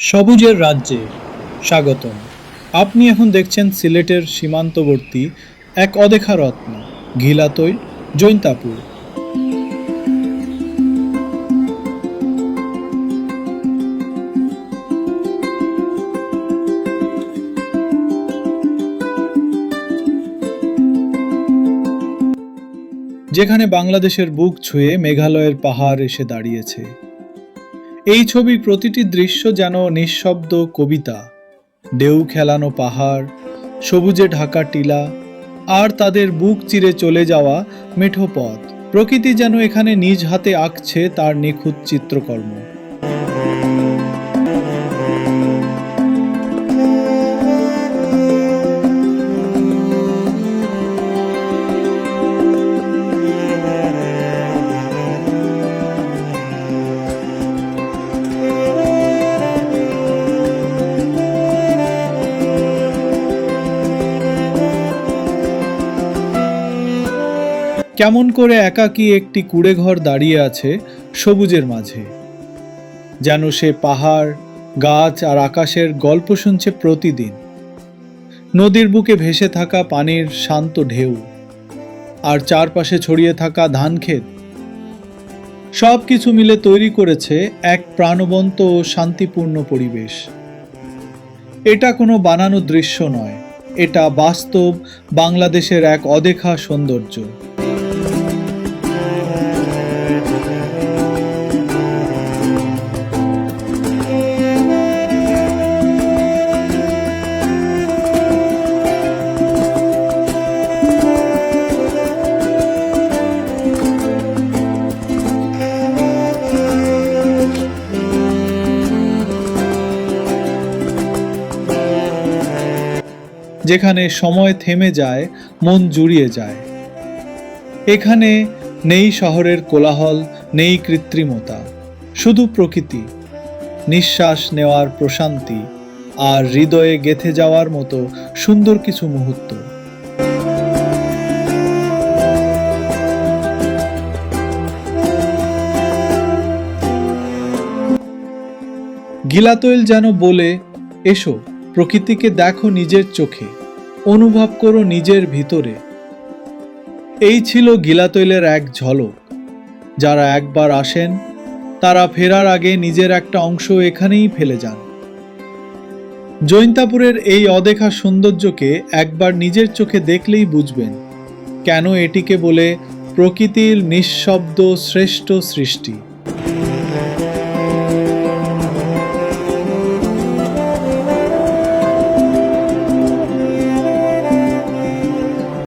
সবুজের রাজ্যে স্বাগতম। আপনি এখন দেখছেন সিলেটের সীমান্তবর্তী এক অদেখা রত্ন ঘিলাতৈ জৈন্তাপুর। যেখানে বাংলাদেশের বুক ছুঁয়ে মেঘালয়ের পাহাড় এসে দাঁড়িয়েছে। এই ছবির প্রতিটি দৃশ্য যেন নিঃশব্দ কবিতা। ঢেউ খেলানো পাহাড়, সবুজে ঢাকা টিলা, আর তাদের বুক চিরে চলে যাওয়া মেঠো পথ। প্রকৃতি যেন এখানে নিজ হাতে আঁকছে তার নিখুঁত চিত্রকর্ম। কেমন করে একাকী একটি কুড়েঘর দাঁড়িয়ে আছে সবুজের মাঝে। যেন সে পাহাড়, গাছ আর আকাশের গল্প শুনছে প্রতিদিন। নদীর বুকে ভেসে থাকা পানির শান্ত ঢেউ আর চারপাশে ছড়িয়ে থাকা ধান ক্ষেত। সব কিছু মিলে তৈরি করেছে এক প্রাণবন্ত ও শান্তিপূর্ণ পরিবেশ। এটা কোনো বানানো দৃশ্য নয়, এটা বাস্তব বাংলাদেশের এক অদেখা সৌন্দর্য। যেখানে সময় থেমে যায়, মন জুড়িয়ে যায়। এখানে নেই শহরের কোলাহল, নেই কৃত্রিমতা, শুধু প্রকৃতি। নিঃশ্বাস নেওয়ার প্রশান্তি আর হৃদয়ে গেথে যাওয়ার মতো সুন্দর কিছু মুহূর্ত। গিলাতৈল যেন বলে, এসো। প্রকৃতিকে দেখো নিজের চোখে, অনুভব করো নিজের ভিতরে। এই ছিল গিলাতৈলের এক ঝলক। যারা একবার আসেন, তারা ফেরার আগে নিজের একটা অংশ এখানেই ফেলে যান। জৈন্তাপুরের এই অদেখা সৌন্দর্যকে একবার নিজের চোখে দেখলেই বুঝবেন, কেন এটিকে বলে প্রকৃতির নিঃশব্দ শ্রেষ্ঠ সৃষ্টি।